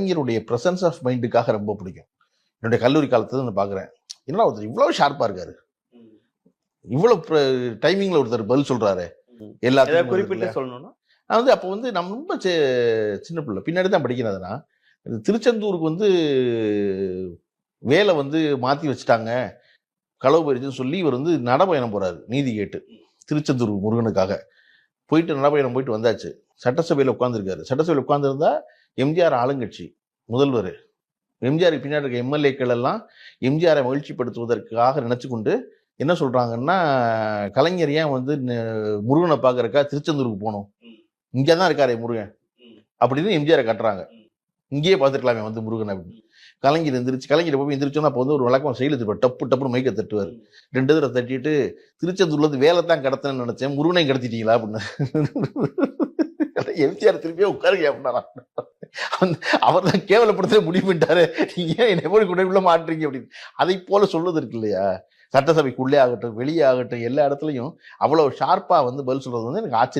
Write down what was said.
கலைஞருடைய presence of மைண்டுக்காக ரொம்ப பிடிக்கும். என்னுடைய கல்லூரி காலத்துல நான் பார்க்குறேன் என்னடா ஒருத்தர் இவ்வளவு ஷார்ப்பா இருக்காரு? இவ்வளவு டைமிங்ல ஒருத்தர் பதில் சொல்றாரு. ம். எல்லாத்தையும் குறிப்பிட்டு சொல்லணும்னா? நான் வந்து அப்போ வந்து நம்ம ரொம்ப சின்ன பிள்ளை. பின்னாடி தான் படிக்கிறதுனா திருச்செந்தூருக்கு வந்து வேலை வந்து மாற்றி வச்சுட்டாங்க. களவு பறிச்சுன்னு சொல்லி இவர் வந்து நடப்பயணம் போறாரு நீதி கேட்டு. திருச்செந்தூர் முருகனுக்காக. போயிட்டு நடப்பயணம் போயிட்டு வந்தாச்சு. சட்டசபையில் உட்காந்துருக்காரு சட்டசபையில் உட்காந்துருந்தா எம்ஜிஆர் ஆளுங்கட்சி முதல்வர். எம்ஜிஆருக்கு பின்னாடி இருக்க எம்எல்ஏக்கள் எல்லாம் எம்ஜிஆரை மகிழ்ச்சிப்படுத்துவதற்காக நினைச்சு கொண்டு என்ன சொல்றாங்கன்னா கலைஞர் ஏன் வந்து முருகனை பார்க்கறக்கா திருச்செந்தூருக்கு போகணும்? இங்கே தான் இருக்காரே முருகன். அப்படின்னு எம்ஜிஆரை கட்டுறாங்க. இங்கேயே பார்த்துருக்கலாமே வந்து முருகன் அப்படின்னு. கலைஞர் எந்திரிச்சு கலைஞர் போய் எந்திரிச்சோன்னா அப்போ வந்து ஒரு வழக்கம் செயல் தட்டுவார் டப்பு டப்புன்னு மைக்கை தட்டுவார் ரெண்டு தடவை தட்டிட்டு திருச்செந்தூர்லேருந்து வேலை தான் கடத்தினேன்னு நினச்சேன் முருகனையும் கடத்திட்டீங்களா அப்படின்னு. எம்ஜிஆர் திருப்பியே உட்காருங்க அப்படின்னா. அவர் தான் கேவலப்படுத்த முடிவு பண்ணிட்டாரு. நீங்க ஏன் என்னை போய் கூட மாட்டுறீங்க அப்படின்னு. அதை போல சொல்லுவது இருக்கு இல்லையா? சட்டசபைக்குள்ளே ஆகட்டும் வெளியே ஆகட்டும் எல்லா இடத்துலையும் அவ்வளோ ஷார்ப்பாக வந்து பதில் சொல்கிறது வந்து எனக்கு ஆச்சரியம்.